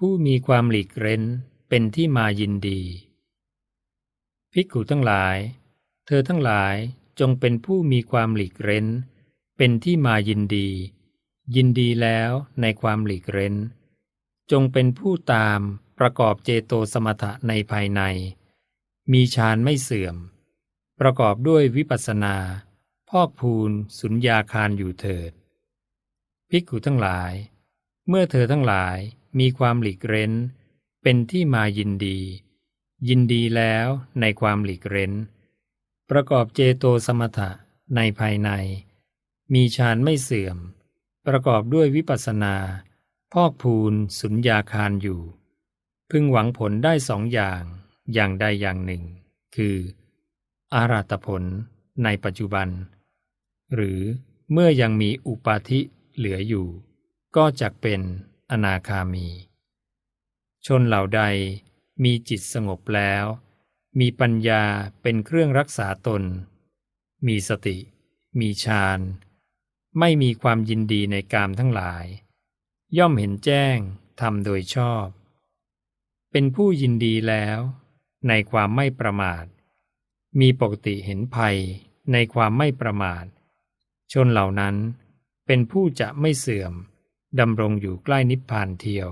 ผู้มีความหลีกเร้นเป็นที่มายินดี ภิกขุทั้งหลาย เธอทั้งหลายจงเป็นผู้มีความหลีกเร้น เป็นที่มายินดี ยินดีแล้วในความหลีกเร้น จงเป็นผู้ตามประกอบเจโตสมถะในภายใน มีฌานไม่เสื่อม ประกอบด้วยวิปัสสนา พอกพูนสุญญาคารอยู่เถิด ภิกขุทั้งหลาย เมื่อเธอทั้งหลาย มีความหลีกเร้น เป็นที่มายินดี ยินดีแล้วในความหลีกเร้น ประกอบเจโตสมถะในภายใน มีฌานไม่เสื่อม ประกอบด้วยวิปัสนา พอกพูนสุญญาคารอยู่ พึงหวังผลได้สองอย่างอย่างใดอย่างหนึ่ง คือ อาราตผลในปัจจุบัน หรือเมื่อยังมีอุปาธิเหลืออยู่ ก็จักเป็น อนาคามี ชนเหล่าใดมีจิตสงบแล้ว มีปัญญาเป็นเครื่องรักษาตน มีสติ มีฌานไม่มีความยินดีในกามทั้งหลาย ย่อมเห็นแจ้งทำโดยชอบ เป็นผู้ยินดีแล้ว ในความไม่ประมาท มีปกติเห็นภัยในความไม่ประมาท ชนเหล่านั้นเป็นผู้จะไม่เสื่อม ดำรงอยู่ใกล้นิพพานเทียว